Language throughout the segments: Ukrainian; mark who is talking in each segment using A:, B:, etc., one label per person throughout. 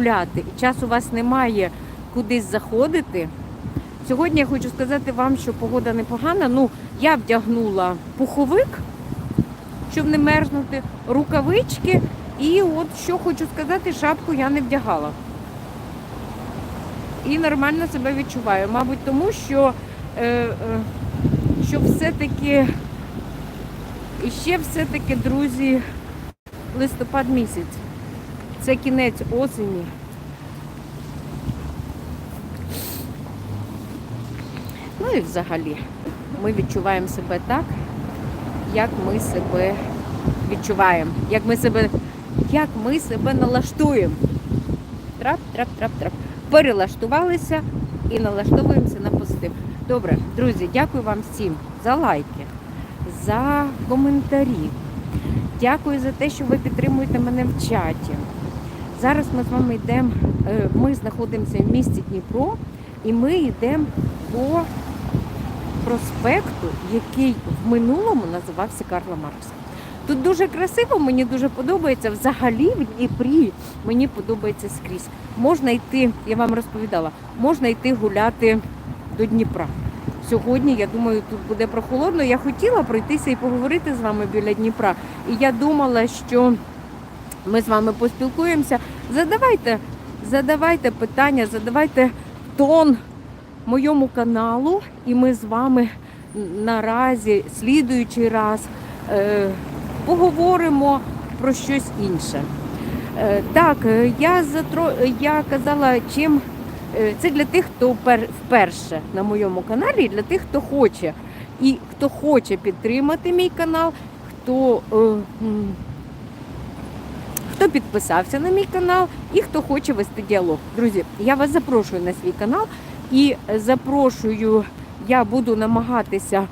A: гуляти, і час у вас немає кудись заходити. Сьогодні я хочу сказати вам, що погода непогана. Ну, я вдягнула пуховик, щоб не мерзнути, рукавички. І от що хочу сказати, шапку я не вдягала. І нормально себе відчуваю. Мабуть, тому що, е, е, що все-таки, і ще все-таки, друзі, листопад місяць. Це кінець осені. Ну і взагалі, ми відчуваємо себе так, як ми себе відчуваємо, як ми себе, як ми себе налаштуємо. Трап, трап, трап, трап. Перелаштувалися і налаштовуємося на позитив. Добре, друзі, дякую вам всім за лайки, за коментарі. Дякую за те, що ви підтримуєте мене в чаті. Зараз ми з вами йдемо, е, ми знаходимося в місті Дніпро, і ми йдемо по проспекту, який в минулому називався Карла Маркса. Тут дуже красиво, мені дуже подобається. Взагалі в Дніпрі мені подобається скрізь. Можна йти, я вам розповідала, можна йти гуляти до Дніпра. Сьогодні, я думаю, тут буде прохолодно. Я хотіла пройтися і поговорити з вами біля Дніпра. І я думала, що ми з вами поспілкуємося. Задавайте, задавайте питання, задавайте тон моєму каналу, і ми з вами наразі, слідуючий раз, е, поговоримо про щось інше. Е, Так, е, я затро... я казала, чим це для тих, хто вперше на моєму каналі, і для тих, хто хоче. І хто хоче підтримати мій канал, хто, хто підписався на мій канал і хто хоче вести діалог. Друзі, я вас запрошую на свій канал і запрошую, я буду намагатися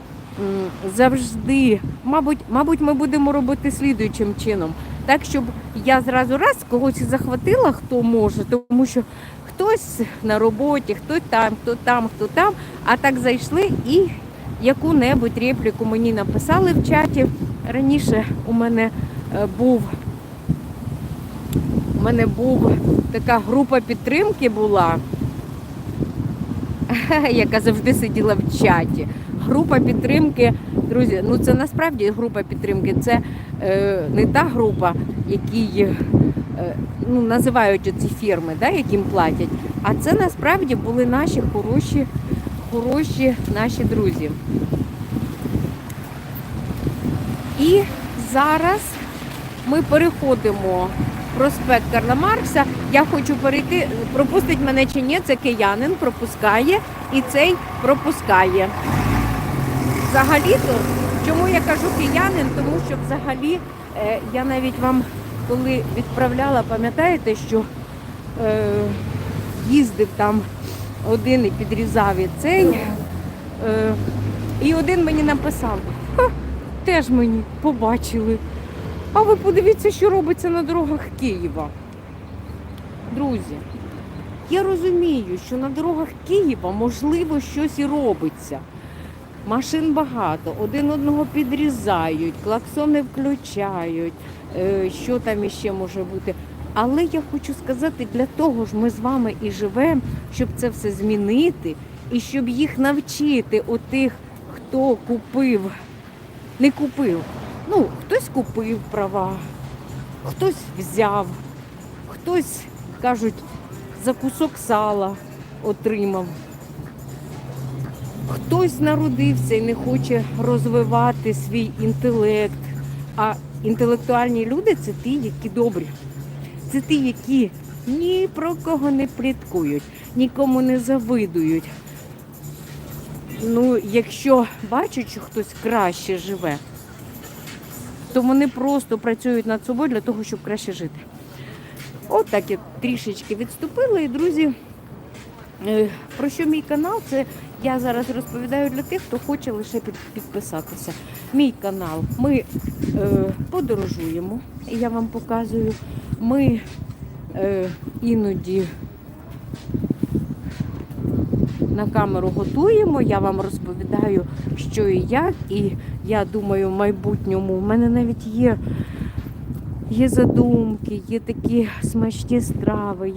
A: завжди, мабуть, мабуть, ми будемо робити слідуючим чином. Так, щоб я зразу раз когось захватила, хто може, тому що хтось на роботі, хто там, хто там, хто там, а так зайшли і яку-небудь репліку мені написали в чаті. Раніше у мене е, був мене був така група підтримки була, яка завжди сиділа в чаті. Група підтримки, друзі, ну це насправді група підтримки, це е, не та група, які е, ну, називають ці фірми, да, яким платять. А це насправді були наші хороші, хороші наші друзі. І зараз ми переходимо проспект Карла Маркса. Я хочу перейти, пропустить мене чи ні, це киянин пропускає і цей пропускає. Взагалі-то, чому я кажу киянин? Тому що взагалі е, я навіть вам коли відправляла, пам'ятаєте, що е, їздив там один і підрізав і цей. Е, і один мені написав, «Ха, теж мені побачили. А ви подивіться, що робиться на дорогах Києва. Друзі, я розумію, що на дорогах Києва можливо щось і робиться. Машин багато, один одного підрізають, клаксони включають, е, що там іще може бути. Але я хочу сказати, для того ж ми з вами і живемо, щоб це все змінити, і щоб їх навчити отих, хто купив, не купив. Ну, хтось купив права, хтось взяв, хтось, кажуть, за кусок сала отримав. Хтось народився і не хоче розвивати свій інтелект. А інтелектуальні люди це ті, які добрі. Це ті, які ні про кого не пліткують, нікому не завидують. Ну, якщо бачать, що хтось краще живе, то вони просто працюють над собою для того, щоб краще жити. От так я трішечки відступила. І, друзі, е, про що мій канал? Це я зараз розповідаю для тих, хто хоче лише підписатися. Мій канал. Ми е, подорожуємо, я вам показую. Ми е, іноді на камеру готуємо, я вам розповідаю, що і як. І я думаю, в майбутньому в мене навіть є, є задумки, є такі смачні страви, є